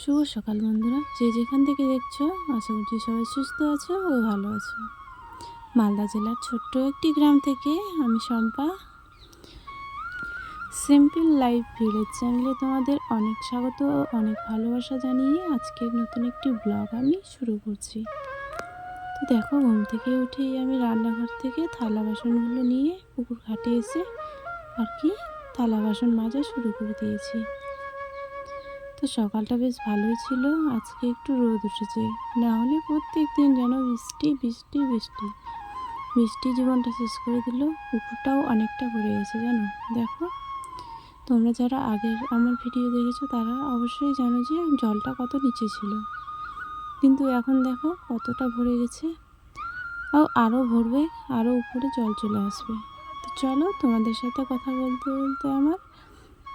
শুভ সকাল বন্ধুরা। যে যেখান থেকে দেখছ, আশা করছি সবাই সুস্থ আছো ও ভালো আছো। মালদা জেলার ছোট্ট একটি গ্রাম থেকে আমি শম্পা। সিম্পল লাইফ ভিলেজ চ্যানেলে তোমাদের অনেক স্বাগত ও অনেক ভালোবাসা জানিয়ে আজকের নতুন একটি ব্লগ আমি শুরু করছি। তো দেখো, ঘুম থেকে উঠেই আমি রান্নাঘর থেকে থালা বাসনগুলো নিয়ে পুকুর ঘাটে এসে আর কি থালা বাসন মাজা শুরু করে দিয়েছি। তো সকালটা বেশ ভালোই ছিল। আজকে একটু রোদ উঠেছে। না হলে প্রত্যেক দিন যেন বৃষ্টি বৃষ্টি বৃষ্টি। বৃষ্টি জীবনটা শেষ করে দিল। পুকুরটাও অনেকটা ভরে গেছে, জানো? দেখো। তোমরা যারা আগের আমার ভিডিও দেখেছ, তারা অবশ্যই জানো যে জলটা কত নিচে ছিল। কিন্তু এখন দেখো কতটা ভরে গেছে। আরও ভরবে আরও উপরে জল চলে আসবে। তো চলো তোমাদের সাথে কথা বলতে বলতে আমার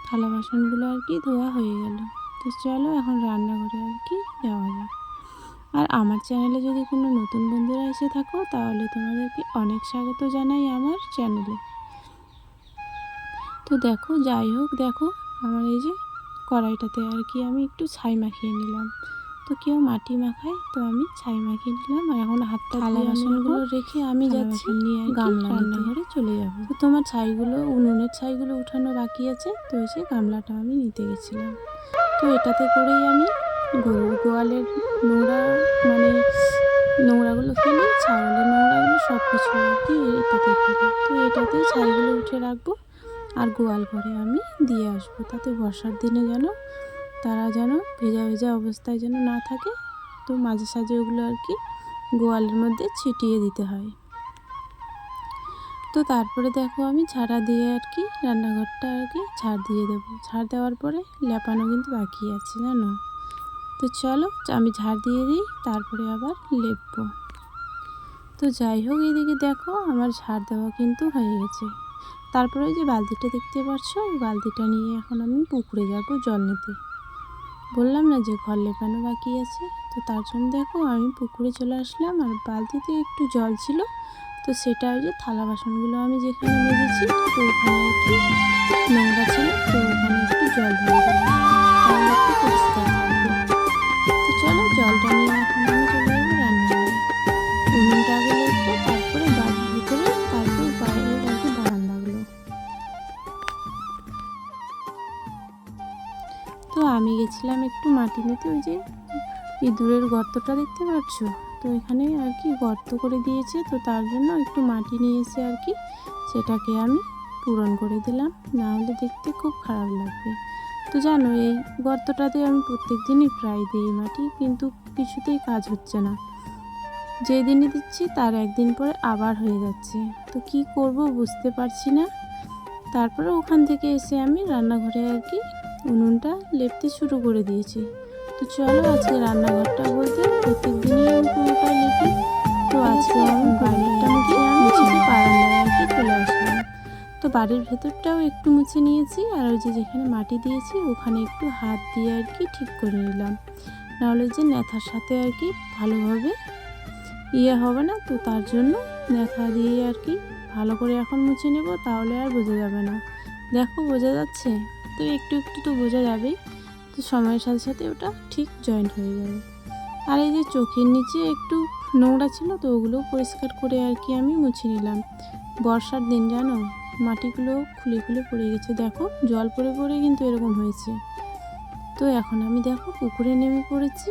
থালা বাসনগুলো আর কি ধোয়া হয়ে গেল। তো চলো এখন রান্নাঘরে আর কি যাওয়া যাক। আর আমার চ্যানেলে যদি কোনো নতুন বন্ধুরা এসে থাকো তাহলে তোমাদেরকে অনেক স্বাগত জানাই আমার চ্যানেলে। তো দেখো যাই হোক দেখো আমার এই যে কড়াইটাতে আর কি আমি একটু ছাই মাখিয়ে নিলাম। তো কেউ মাটি মাখায় তো আমি ছাই মাখিয়ে নিলাম। আর এখন হাতটা থালা বাসনগুলো রেখে আমি যাচ্ছি নিয়ে গামলা রান্নাঘরে চলে যাব। তো তোমার ছাইগুলো উনুনের ছাইগুলো উঠানো বাকি আছে। তো যে গামলাটা আমি নিতে গেছিলাম। তো এটাতে করেই আমি গরুর গোয়ালের নোংরা মানে নোংরাগুলো ফেলে, ছাগলের নোংরাগুলো সব কিছু আর কি এটাতে ফেলি। তো এটাতেই ছাইগুলো উঠে রাখব আর গোয়াল ঘরে আমি দিয়ে আসব। তাতে বর্ষার দিনে যেন তারা যেন ভেজা ভেজা অবস্থায় যেন না থাকে, তো মাঝে সাঝে ওগুলো আর কি গোয়ালের মধ্যে ছিটিয়ে দিতে হয়। তো তারপরে দেখো আমি ঝাড়া দিয়ে আর কি রান্নাঘরটা আর কি ঝাড় দিয়ে দেবো। ঝাড় দেওয়ার পরে লেপানো কিন্তু বাকি আছে, জানো? তো চলো আমি ঝাড় দিয়ে দিই, তারপরে আবার লেপবো। তো যাই হোক, এদিকে দেখো আমার ঝাড় দেওয়া কিন্তু হয়ে গেছে। তারপরে ওই যে বালতিটা দেখতে পাচ্ছ ওই বালতিটা নিয়ে এখন আমি পুকুরে যাব জল নিতে। বললাম না যে ঘর লেপানো বাকি আছে, তো তার জন্য দেখো আমি পুকুরে চলে আসলাম। আর বালতিতে একটু জল ছিল তো সেটা ওই যে থালা বাসনগুলো আমি যেখানে মেজেছি, তো ওখানে একটু নোংরা ছিল, তো ওখানে একটু জল তাহলে একটু তো চলো জলটা তারপরে ভিতরে, তারপর তো আমি গেছিলাম একটু মাটি নিতে, ওই যে ইঁদুরের গর্তটা দেখতে পাচ্ছ? তো এখানে আর কি গর্ত করে দিয়েছে, তো তার জন্য একটু মাটি নিয়ে এসে আর কি। সেটাকে আমি পূরণ করে দিলাম, না হলে দেখতে খুব খারাপ লাগবে। তো জানো, এই গর্তটাতে আমি প্রত্যেক দিনই প্রায় দিই মাটি, কিন্তু কিছুতেই কাজ হচ্ছে না। যেই দিনই দিচ্ছি, তার একদিন পরে আবার হয়ে যাচ্ছে। তো কি করব বুঝতে পারছি না। তারপরে ওখান থেকে এসে আমি রান্নাঘরে আর কি উনুনটা লেপতে শুরু করে দিয়েছি। তো চলো আজকে রান্নাঘরটা বলতে প্রত্যেক দিনই আমি পুরোটা লেপি তো আজকে আমি বাইরেটা মুছে আমি যে বারান্দায় আর কি চলে আসলাম। তো বাড়ির ভেতরটাও একটু মুছে নিয়েছি আর ওই যে যেখানে মাটি দিয়েছি ওখানে একটু হাত দিয়ে আর কি ঠিক করে নিলাম। নাহলে যে নেথার সাথে আর কি ভালোভাবে ইয়ে হবে না, তো তার জন্য নেথা দিয়ে আর কি ভালো করে এখন মুছে নেব, তাহলে আর বোঝা যাবে না। দেখো বোঝা যাচ্ছে? তো একটু একটু তো বোঝা যাবেই। তো সময়ের সাথে সাথে ওটা ঠিক জয়েন্ট হয়ে যাবে আর এই যে চোখের নিচে একটু নোংরা ছিল তো ওগুলো পরিষ্কার করে আর কি আমি মুছে নিলাম। বর্ষার দিন জানো, মাটিগুলো খুলে খুলে পড়ে গেছে। দেখো, জল পড়ে পড়ে কিন্তু এরকম হয়েছে। তো এখন আমি দেখো পুকুরে নেমে পড়েছি।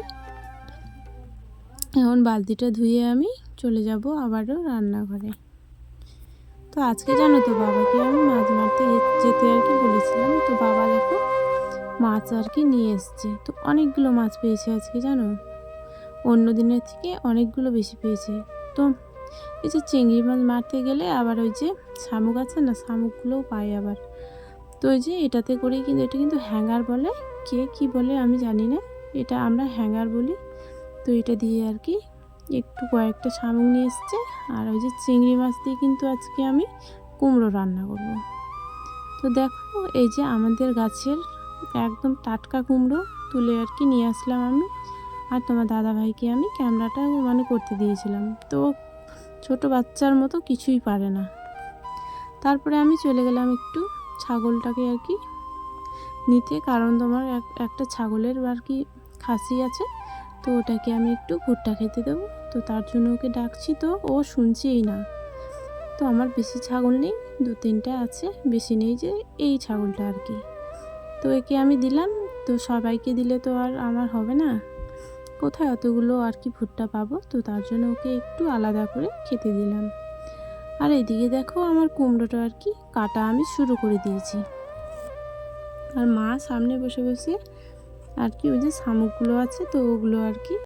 এখন বালতিটা ধুয়ে আমি চলে যাব আবারও রান্নাঘরে। তো আজকে জানো তো বাবাকে আমি মাছ মারতে যেতে আর কি বলেছিলাম। তো বাবা দেখো মাছ আর কি নিয়ে এসছে। তো অনেকগুলো মাছ পেয়েছে আজকে, জানো? অন্য দিনের থেকে অনেকগুলো বেশি পেয়েছে। তো এই যে চিংড়ি মাছ মারতে গেলে আবার ওই যে শামুক আছে না, শামুকগুলোও পাই আবার। তো ওই যে এটাতে করে কিন্তু, এটা কিন্তু হ্যাঙ্গার বলে। কে কি বলে আমি জানি না। এটা আমরা হ্যাঙ্গার বলি। তো এটা দিয়ে আর কি একটু কয়েকটা শামুক নিয়ে এসছে। আর ওই যে চিংড়ি মাছ দিয়ে কিন্তু আজকে আমি কুমড়ো রান্না করব। তো দেখো, এই যে আমাদের গাছের একদম টাটকা কুমড়ো তুলে আর কি নিয়ে আসলাম আমি। আর তোমার দাদা ভাইকে আমি ক্যামেরাটা মানে করতে দিয়েছিলাম। তো ছোট বাচ্চার মতো কিছুই পারে না। তারপরে আমি চলে গেলাম একটু ছাগলটাকে আর কি নিতে। কারণ তোমার এক, একটা ছাগলের আর কি খাসি আছে, তো ওটাকে আমি একটু ভুট্টা খেতে দেবো। তো তার জন্য ওকে ডাকছি, তো ও শুনছেই না। তো আমার বেশি ছাগল নেই দু তিনটা আছে, বেশি নেই যে এই ছাগলটা আর কি। তো একে আমি দিলাম, তো সবাইকে দিলে তো আর আমার হবে না। কোথায় অতগুলো আর কি ভুট্টা পাবো? তো তার জন্য ওকে একটু আলাদা করে খেতে দিলাম। আর এদিকে দেখো আমার কুমড়োটা আর কি কাটা আমি শুরু করে দিয়েছি। আর মা সামনে বসে বসে আর কি ওই যে শামুকগুলো আছে, তো ওগুলো আর কি